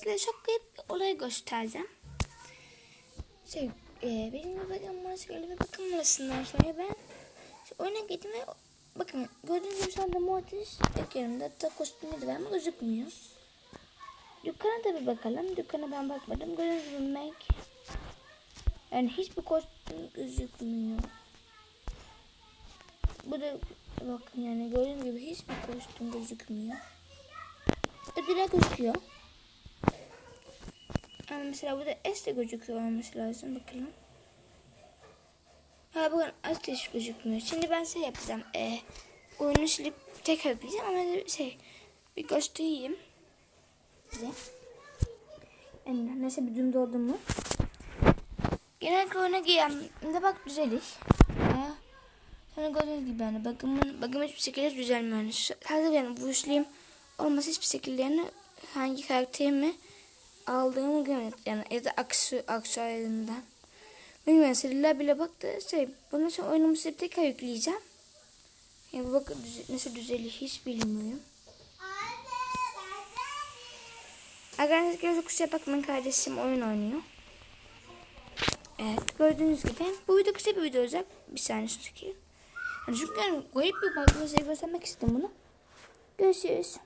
size çok garip bir olay göstereceğim. Şey, e, benim bir bakım molası öyle bir bakım molasından sonra ben işte oyuna girdim ve bakın gördüğünüz gibi şu anda Mortis ekranımda hatta kostümü de var ama gözükmüyor. Dükkana da bir bakalım. Dükkana ben bakmadım. Gördüğünüz gibi Meg. Yani hiçbir kostüm gözükmüyor. Bu da bakın yani gördüğünüz gibi hiçbir kostüm gözükmüyor. Ödüle gözüküyor. Yani mesela burada S de gözüküyor olması lazım. Bakalım. Ha bakın S de gözükmüyor. Şimdi ben şey yapacağım. E, oyunu silip tekrar yapacağım ama şey bir göstereyim. Size. Yani nasıl bir durumda olduğumu. Genellikle oyuna giyemde bak düzelir. Ha. Sonra gördüğünüz gibi yani bakımın, bakım hiçbir şekilde düzelmiyor. Yani sadece yani bu üçlüğüm olması hiçbir şekilde yani hangi karakterimi aldığımı görmedim. Yani ya da aksu, aksuarlarından. Bilmiyorum yani seriler bile baktı şey bundan sonra oyunumu silip tekrar yükleyeceğim. Yani düze- nasıl düzelir hiç bilmiyorum. Arkadaşlar gözü kusura bakmayın kardeşim oyun oynuyor. Evet gördüğünüz gibi bu video kısa bir video olacak. Bir saniye çekeyim. Yani çünkü yani garip bir şey göstermek istedim bunu. Görüşürüz.